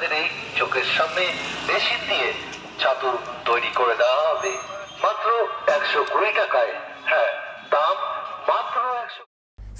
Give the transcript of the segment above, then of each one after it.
আপনাদের এই চোখের সামনে বেশি দিয়ে চাদর তৈরি করে দেওয়া হবে। মাত্র একশো কুড়ি টাকায়। হ্যাঁ দাম মাত্র একশো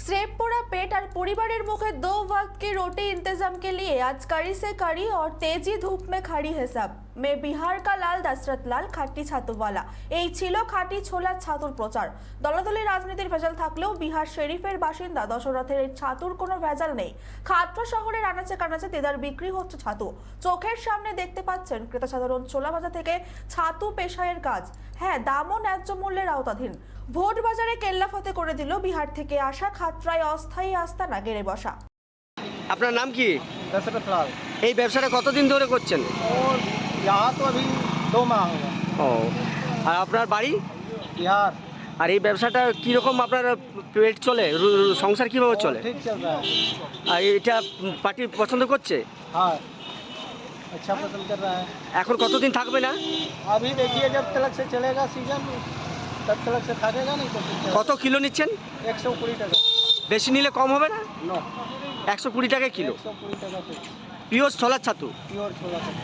স্রেপ পোড়া पेट और परिवारेर मुखे दो वक्त की रोटी इंतजाम के लिए आज कड़ी से कड़ी और तेजी धूप में खड़ी है सब मैं बिहार का लाल दशरथ लाल খাঁটি ছাতুওয়ালা এই ছিল খাঁটি ছোলার ছাতুর প্রচার দলাদলি রাজনীতির ভেজাল থাকলেও বিহার শরীফের বাসিন্দা দশরথের এই ছাতুর কোনো ভেজাল নেই খাদ্য শহরের আনাচে কানাচে তেদার বিক্রি হচ্ছে ছাতু চোখের সামনে দেখতে পাচ্ছেন ক্রেতা সাধারণ ছোলা ভাজা থেকে ছাতু পেশায়ের কাজ হ্যাঁ দামও ন্যায্য মূল্যের আওতাধীন ভোট বাজারে কেল্লাফতে করে দিল বিহার থেকে আসা খাত্রায় অস্থায়ী আস্তানা গেড়ে বসা আপনার নাম কি दशरथ लाल এই ব্যবসাটা কতদিন ধরে করছেন और यहाँ तो अभी दो माह होगा ও আর আপনার বাড়ি बिहार আর এই ব্যবসাটা কীরকম আপনার পেট চলে রু- রু- সংসার কীভাবে চলে ठीक चल रहा है আর এটা পার্টি পছন্দ করছে हाँ अच्छा फसल कर रहा है এখন কতদিন থাকবে না अभी देखिए जब तलक से चलेगा सीजन तब तलक से थाकेगा नहीं तो কত কিলো নিচ্ছেন एक सौ कुड़ी टका বেশি নিলে কম হবে না? একশো কুড়ি টাকা কিলো। পিওর ছোলার ছাতু। পিওর ছোলার ছাতু।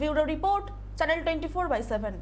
Bureau report channel twenty four by seven.